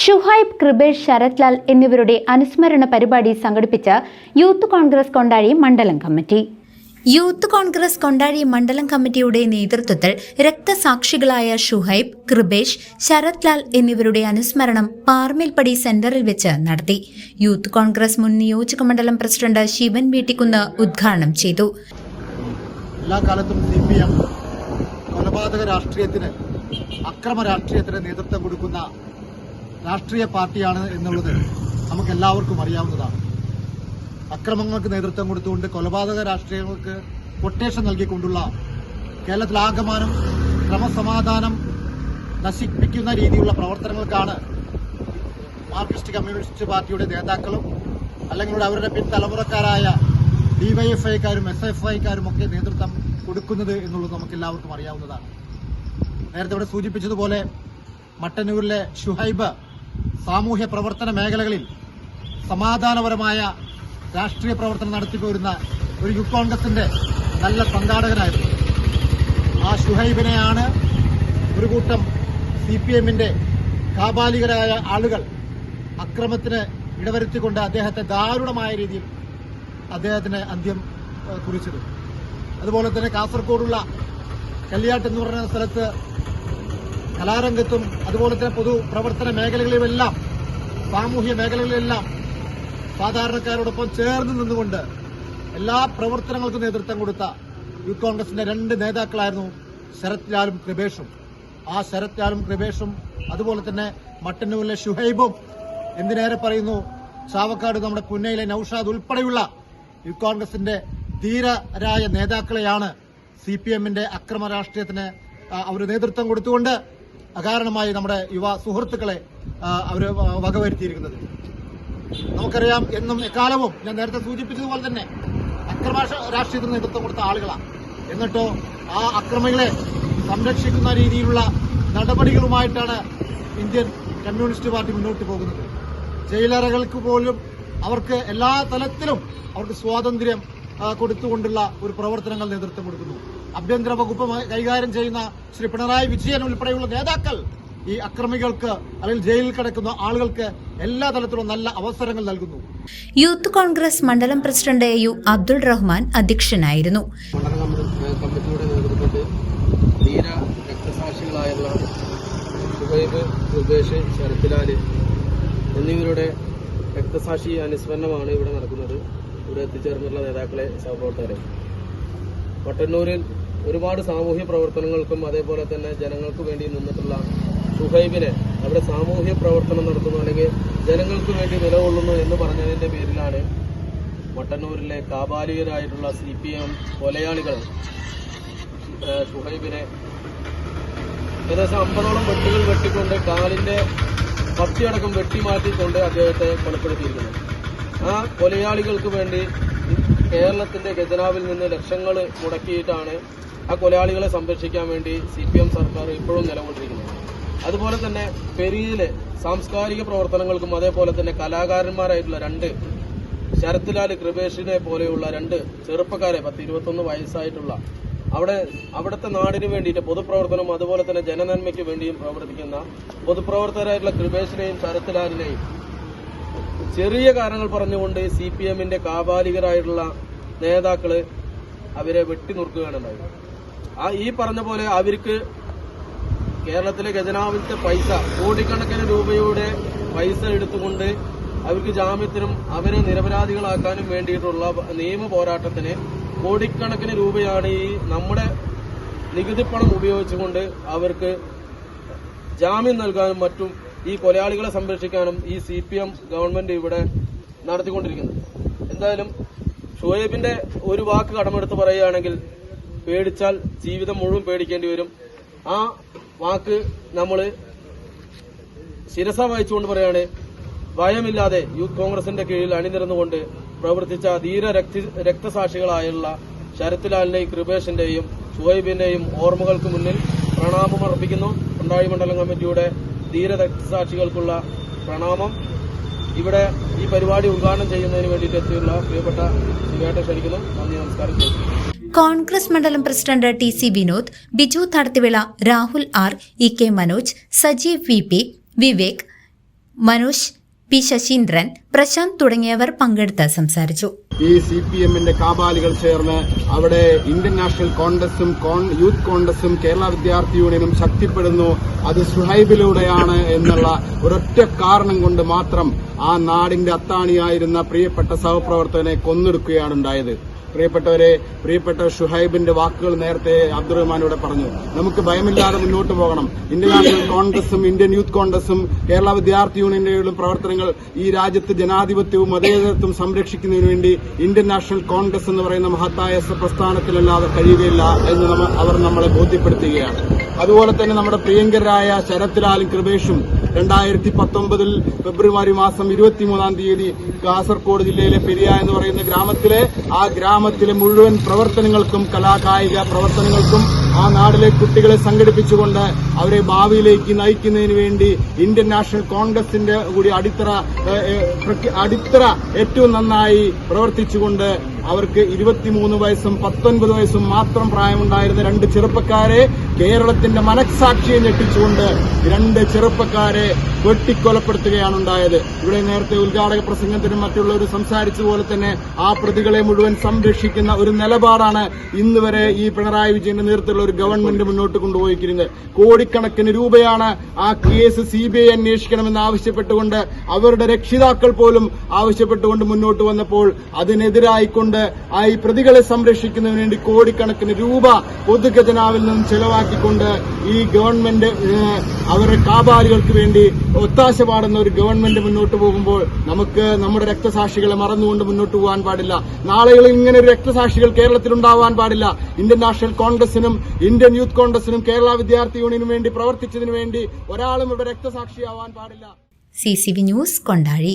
Shuhaib Kripesh Sharathlal എന്നിവരുടെ അനുസ്മരണ പരിപാടി സംഘടിപ്പിച്ച യൂത്ത് കോൺഗ്രസ് കൊണ്ടാഴി മണ്ഡലം കമ്മിറ്റി. യൂത്ത് കോൺഗ്രസ് കൊണ്ടാഴി മണ്ഡലം കമ്മിറ്റിയുടെ നേതൃത്വത്തിൽ രക്തസാക്ഷികളായ ഷുഹൈബ് കൃപേഷ് ശരത് ലാൽ എന്നിവരുടെ അനുസ്മരണം പാർമേൽപ്പടി സെന്ററിൽ വെച്ച് നടത്തി. യൂത്ത് കോൺഗ്രസ് മുൻ നിയോജക മണ്ഡലം പ്രസിഡന്റ് ശിവൻ വീട്ടിക്കുന്ന് ഉദ്ഘാടനം ചെയ്തു. എല്ലാ കാലത്തും സി പി എം കൊലപാതക രാഷ്ട്രീയത്തിന് അക്രമ രാഷ്ട്രീയത്തിന് നേതൃത്വം കൊടുക്കുന്ന രാഷ്ട്രീയ പാർട്ടിയാണ് എന്നുള്ളത് നമുക്ക് എല്ലാവർക്കും അറിയാവുന്നതാണ്. അക്രമങ്ങൾക്ക് നേതൃത്വം കൊടുത്തുകൊണ്ട് കൊലപാതക രാഷ്ട്രീയങ്ങൾക്ക് കൊട്ടേഷൻ നൽകിക്കൊണ്ടുള്ള കേരളത്തിലാകമാനം ക്രമസമാധാനം നശിപ്പിക്കുന്ന രീതിയിലുള്ള പ്രവർത്തനങ്ങൾക്കാണ് മാർക്സിസ്റ്റ് കമ്മ്യൂണിസ്റ്റ് പാർട്ടിയുടെ നേതാക്കളും അല്ലെങ്കിൽ അവരുടെ പിൻതലമുറക്കാരായ ഡിവൈഎഫ്ഐക്കാരും എസ് എഫ് ഐക്കാരും ഒക്കെ നേതൃത്വം കൊടുക്കുന്നത് എന്നുള്ളത് നമുക്ക് എല്ലാവർക്കും അറിയാവുന്നതാണ്. നേരത്തെ ഇവിടെ സൂചിപ്പിച്ചതുപോലെ മട്ടന്നൂരിലെ ഷുഹൈബ് സാമൂഹ്യ പ്രവർത്തന മേഖലകളിൽ സമാധാനപരമായ രാഷ്ട്രീയ പ്രവർത്തനം നടത്തിപ്പോരുന്ന ഒരു യൂത്ത് കോൺഗ്രസിന്റെ നല്ല സംഘാടകനായിരുന്നു ആ ഷുഹൈബിനെയാണ് ഒരു കൂട്ടം സി പി എമ്മിന്റെ കാബാലികരായ ആളുകൾ അക്രമത്തിന് ഇടവരുത്തിക്കൊണ്ട് അദ്ദേഹത്തെ ദാരുണമായ രീതിയിൽ അദ്ദേഹത്തിന് അന്ത്യം കുറിച്ചത്. അതുപോലെ തന്നെ കാസർഗോഡുള്ള കല്യാട്ട് എന്ന് പറയുന്ന സ്ഥലത്ത് കലാരംഗത്തും അതുപോലെ തന്നെ പൊതു പ്രവർത്തന മേഖലകളിലുമെല്ലാം സാമൂഹ്യ മേഖലകളിലെല്ലാം സാധാരണക്കാരോടൊപ്പം ചേർന്ന് നിന്നുകൊണ്ട് എല്ലാ പ്രവർത്തനങ്ങൾക്കും നേതൃത്വം കൊടുത്ത യൂത്ത് കോൺഗ്രസിന്റെ രണ്ട് നേതാക്കളായിരുന്നു ശരത് ലാലും കൃപേഷും. ആ ശരത് ലാലും കൃപേഷും അതുപോലെ തന്നെ മട്ടന്നൂരിലെ ഷുഹൈബും എന്തിനേറെ പറയുന്നു ചാവക്കാട് നമ്മുടെ പുന്നയിലെ നൌഷാദ് ഉൾപ്പെടെയുള്ള യൂത്ത് കോൺഗ്രസിന്റെ ധീരരായ നേതാക്കളെയാണ് സി പി എമ്മിന്റെ അക്രമ രാഷ്ട്രീയത്തിന് അവർ നേതൃത്വം കൊടുത്തുകൊണ്ട് അകാരണമായി നമ്മുടെ യുവ സുഹൃത്തുക്കളെ അവർ വകവരുത്തിയിരിക്കുന്നത്. നമുക്കറിയാം എന്നും എക്കാലവും ഞാൻ നേരത്തെ സൂചിപ്പിച്ചതുപോലെ തന്നെ അക്രമ രാഷ്ട്രീയത്തിന് നേതൃത്വം കൊടുത്ത ആളുകളാണ്. എന്നിട്ടോ ആ അക്രമികളെ സംരക്ഷിക്കുന്ന രീതിയിലുള്ള നടപടികളുമായിട്ടാണ് ഇന്ത്യൻ കമ്മ്യൂണിസ്റ്റ് പാർട്ടി മുന്നോട്ട് പോകുന്നത്. ജയിലറകൾക്ക് പോലും അവർക്ക് എല്ലാ തലത്തിലും അവർക്ക് സ്വാതന്ത്ര്യം കൊടുത്തുകൊണ്ടുള്ള ഒരു പ്രവർത്തനങ്ങൾ നേതൃത്വം കൊടുക്കുന്നു. ആഭ്യന്തര വകുപ്പ് കൈകാര്യം ചെയ്യുന്ന ശ്രീ പിണറായി വിജയൻ ഉൾപ്പെടെയുള്ള നേതാക്കൾ ഈ അക്രമികൾക്ക് അല്ലെങ്കിൽ ജയിലിൽ കിടക്കുന്ന ആളുകൾക്ക് എല്ലാ തലത്തിലും നല്ല അവസരങ്ങൾ നൽകുന്നു. യൂത്ത് കോൺഗ്രസ് മണ്ഡലം പ്രസിഡന്റ് യു അബ്ദുൾ റഹ്മാൻ അധ്യക്ഷനായിരുന്നു. കമ്മിറ്റിയുടെ നേതൃത്വത്തിൽ ധീര രക്തസാക്ഷികളായുള്ള എന്നിവരുടെ രക്തസാക്ഷി അനുസ്മരണമാണ് ഇവിടെ നടക്കുന്നത്. ഇവിടെ എത്തിച്ചേർന്നുള്ള നേതാക്കളെ സഹപ്രവർത്തകരെ. മട്ടന്നൂരിൽ ഒരുപാട് സാമൂഹ്യ പ്രവർത്തനങ്ങൾക്കും അതേപോലെ തന്നെ ജനങ്ങൾക്ക് വേണ്ടി നിന്നിട്ടുള്ള സുഹൈബിനെ അവിടെ സാമൂഹ്യ പ്രവർത്തനം നടത്തുന്നു അല്ലെങ്കിൽ ജനങ്ങൾക്ക് വേണ്ടി നിലകൊള്ളുന്നു എന്ന് പറഞ്ഞതിന്റെ പേരിലാണ് മട്ടന്നൂരിലെ കാബാലികരായിട്ടുള്ള സി പി എം കൊലയാളികൾ ഷുഹൈബിനെ ഏകദേശം അമ്പതോളം വെട്ടുകൾ വെട്ടിക്കൊണ്ട് കാലിന്റെ പത്തിയടക്കം വെട്ടിമാറ്റിക്കൊണ്ട് അദ്ദേഹത്തെ കൊലപ്പെടുത്തിയിരിക്കുന്നു ആ കൊലയാളികൾക്ക് വേണ്ടി കേരളത്തിന്റെ ഖജനാവിൽ നിന്ന് ലക്ഷങ്ങൾ മുടക്കിയിട്ടാണ് ആ കൊലയാളികളെ സംരക്ഷിക്കാൻ വേണ്ടി സി പി എം സർക്കാർ ഇപ്പോഴും നിലകൊണ്ടിരിക്കുന്നത്. അതുപോലെ തന്നെ പെരിയിലെ സാംസ്കാരിക പ്രവർത്തനങ്ങൾക്കും അതേപോലെ തന്നെ കലാകാരന്മാരായിട്ടുള്ള രണ്ട് ശരത്ലാൽ കൃപേഷിനെ പോലെയുള്ള രണ്ട് ചെറുപ്പക്കാരെ പത്ത് ഇരുപത്തൊന്ന് വയസ്സായിട്ടുള്ള അവിടെ അവിടുത്തെ നാടിന് വേണ്ടിയിട്ട് പൊതുപ്രവർത്തനം അതുപോലെ തന്നെ ജനനന്മയ്ക്ക് വേണ്ടിയും പ്രവർത്തിക്കുന്ന പൊതുപ്രവർത്തകരായിട്ടുള്ള കൃപേഷിനെയും ശരത്ലാലിനെയും ചെറിയ കാരണങ്ങൾ പറഞ്ഞുകൊണ്ട് സി പി എമ്മിന്റെ കാപാലികരായിട്ടുള്ള നേതാക്കൾ അവരെ വെട്ടിനുറുക്കുകയാണ് ഉണ്ടായത് ആ ഈ പറഞ്ഞ പോലെ അവർക്ക് കേരളത്തിലെ ഖജനാവിലത്തെ പൈസ കോടിക്കണക്കിന് രൂപയുടെ പൈസ എടുത്തുകൊണ്ട് അവർക്ക് ജാമ്യത്തിനും അവരെ നിരപരാധികളാക്കാനും വേണ്ടിയിട്ടുള്ള നിയമ പോരാട്ടത്തിന് കോടിക്കണക്കിന് രൂപയാണ് ഈ നമ്മുടെ നികുതിപ്പണം ഉപയോഗിച്ചുകൊണ്ട് അവർക്ക് ജാമ്യം നൽകാനും മറ്റും ഈ കൊലയാളികളെ സംരക്ഷിക്കാനും ഈ സി പി എം ഗവൺമെന്റ് ഇവിടെ നടത്തിക്കൊണ്ടിരിക്കുന്നത്. എന്തായാലും ഷുഹൈബിന്റെ ഒരു വാക്ക് കടമെടുത്ത് പറയുകയാണെങ്കിൽ പേടിച്ചാൽ ജീവിതം മുഴുവൻ പേടിക്കേണ്ടി വരും. ആ വാക്ക് നമ്മൾ ശിരസ വഹിച്ചുകൊണ്ട് പറയാണ് ഭയമില്ലാതെ യൂത്ത് കോൺഗ്രസിന്റെ കീഴിൽ അണിനിരന്നുകൊണ്ട് പ്രവർത്തിച്ച ധീര രക്തി രക്തസാക്ഷികളായുള്ള ശരത്ലാലിന്റെയും കൃപേഷിന്റെയും ഷുഹൈബിന്റെയും ഓർമ്മകൾക്ക് മുന്നിൽ പ്രണാമം അർപ്പിക്കുന്നു. കൊണ്ടാഴി മണ്ഡലം കമ്മിറ്റിയുടെ ധീര രക്തസാക്ഷികൾക്കുള്ള പ്രണാമം. ഇവിടെ ഈ പരിപാടി ഉദ്ഘാടനം ചെയ്യുന്നതിന് വേണ്ടിയിട്ട് എത്തിയുള്ള പ്രിയപ്പെട്ട ശിവേട്ട ക്ഷണിക്കുന്നു. നന്ദി നമസ്കാരം. കോൺഗ്രസ് മണ്ഡലം president T C Vinod Biju Thadathivila Rahul R E K Manoj Sajeev V P Vivek Manoj P Sasheendran Prasanth തുടങ്ങിയവർ പങ്കെടുത്ത് സംസാരിച്ചു. ഈ സി പി എമ്മിന്റെ കാബാലികൾ ചേർന്ന് അവിടെ ഇന്ത്യൻ നാഷണൽ കോൺഗ്രസും യൂത്ത് കോൺഗ്രസും കേരള വിദ്യാർത്ഥി യൂണിയനും ശക്തിപ്പെടുന്നു. അത് സുഹൈബിലൂടെയാണ് എന്നുള്ള ഒരൊറ്റ കാരണം കൊണ്ട് മാത്രം ആ നാടിന്റെ അത്താണിയായിരുന്ന പ്രിയപ്പെട്ട സഹപ്രവർത്തകനെ കൊന്നെടുക്കുകയാണ് ഉണ്ടായത്. പ്രിയപ്പെട്ടവരെ പ്രിയപ്പെട്ട ഷുഹൈബിന്റെ വാക്കുകൾ നേരത്തെ അബ്ദുറഹ്മാൻ ഇവിടെ പറഞ്ഞു. നമുക്ക് ഭയമില്ലാതെ മുന്നോട്ട് പോകണം. ഇന്ത്യൻ നാഷണൽ കോൺഗ്രസും ഇന്ത്യൻ യൂത്ത് കോൺഗ്രസും കേരള വിദ്യാർത്ഥി യൂണിയന്റെയും പ്രവർത്തനങ്ങൾ ഈ രാജ്യത്ത് ജനാധിപത്യവും മതേതരത്വം സംരക്ഷിക്കുന്നതിനു വേണ്ടി ഇന്ത്യൻ നാഷണൽ കോൺഗ്രസ് എന്ന് പറയുന്ന മഹത്തായ പ്രസ്ഥാനത്തിലല്ലാതെ കഴിയുകയില്ല എന്ന് അവർ നമ്മളെ ബോധ്യപ്പെടുത്തുകയാണ്. അതുപോലെ തന്നെ നമ്മുടെ പ്രിയങ്കരായ ശരത്ലാലും കൃപേഷും രണ്ടായിരത്തി പത്തൊമ്പതിൽ ഫെബ്രുവരി മാസം ഇരുപത്തിമൂന്നാം തീയതി കാസർഗോഡ് ജില്ലയിലെ പെരിയ എന്ന് പറയുന്ന ഗ്രാമത്തിലെ ആ ഗ്രാമത്തിലെ മുഴുവൻ പ്രവർത്തനങ്ങൾക്കും കലാകായിക പ്രവർത്തനങ്ങൾക്കും ആ നാടിലെ കുട്ടികളെ സംഘടിപ്പിച്ചുകൊണ്ട് അവരെ ഭാവിയിലേക്ക് നയിക്കുന്നതിന് വേണ്ടി ഇന്ത്യൻ നാഷണൽ കോൺഗ്രസിന്റെ കൂടി അടിത്തറ അടിത്തറ ഏറ്റവും നന്നായി പ്രവർത്തിച്ചുകൊണ്ട് അവർക്ക് ഇരുപത്തിമൂന്ന് വയസ്സും പത്തൊൻപത് വയസ്സും മാത്രം പ്രായമുണ്ടായിരുന്ന രണ്ട് ചെറുപ്പക്കാരെ കേരളത്തിന്റെ മനസ്സാക്ഷിയെ ഞെട്ടിച്ചുകൊണ്ട് രണ്ട് ചെറുപ്പക്കാരെ വെട്ടിക്കൊലപ്പെടുത്തുകയാണ് ഉണ്ടായത് ഇവിടെ നേരത്തെ ഉദ്ഘാടക പ്രസംഗത്തിനും മറ്റുള്ളവർ സംസാരിച്ചതുപോലെ തന്നെ ആ പ്രതികളെ മുഴുവൻ സംരക്ഷിക്കുന്ന ഒരു നിലപാടാണ് ഇന്നുവരെ ഈ പിണറായി വിജയന്റെ നേതൃത്വത്തിലുള്ള ഒരു ഗവൺമെന്റ് മുന്നോട്ട് കൊണ്ടുപോയിരിക്കുന്നത് കോടിക്കണക്കിന് രൂപയാണ് ആ കേസ് സി ബി ഐ അന്വേഷിക്കണമെന്ന് ആവശ്യപ്പെട്ടുകൊണ്ട് അവരുടെ രക്ഷിതാക്കൾ പോലും ആവശ്യപ്പെട്ടുകൊണ്ട് മുന്നോട്ട് വന്നപ്പോൾ അതിനെതിരായിക്കൊണ്ട് ആ ഈ പ്രതികളെ സംരക്ഷിക്കുന്നതിന് വേണ്ടി കോടിക്കണക്കിന് രൂപ പൊതുഖജനാവിൽ നിന്നും ചെലവാക്കിക്കൊണ്ട് ഈ ഗവൺമെന്റ് അവരുടെ കാബാലികൾക്ക് വേണ്ടി ഒത്താശ പാടുന്ന ഒരു ഗവൺമെന്റ് മുന്നോട്ട് പോകുമ്പോൾ നമുക്ക് നമ്മുടെ രക്തസാക്ഷികളെ മറന്നുകൊണ്ട് മുന്നോട്ട് പോകാൻ പാടില്ല. നാളെ ഇങ്ങനെ ഒരു രക്തസാക്ഷികൾ കേരളത്തിൽ ഉണ്ടാവാൻ പാടില്ല. ഇന്ത്യൻ നാഷണൽ കോൺഗ്രസിനും ഇന്ത്യൻ യൂത്ത് കോൺഗ്രസിനും കേരള വിദ്യാർത്ഥി യൂണിയനും വേണ്ടി പ്രവർത്തിച്ചതിനു വേണ്ടി ഒരാളും ഇവിടെ രക്തസാക്ഷിയാവാൻ പാടില്ല. C C V news Kondazhy.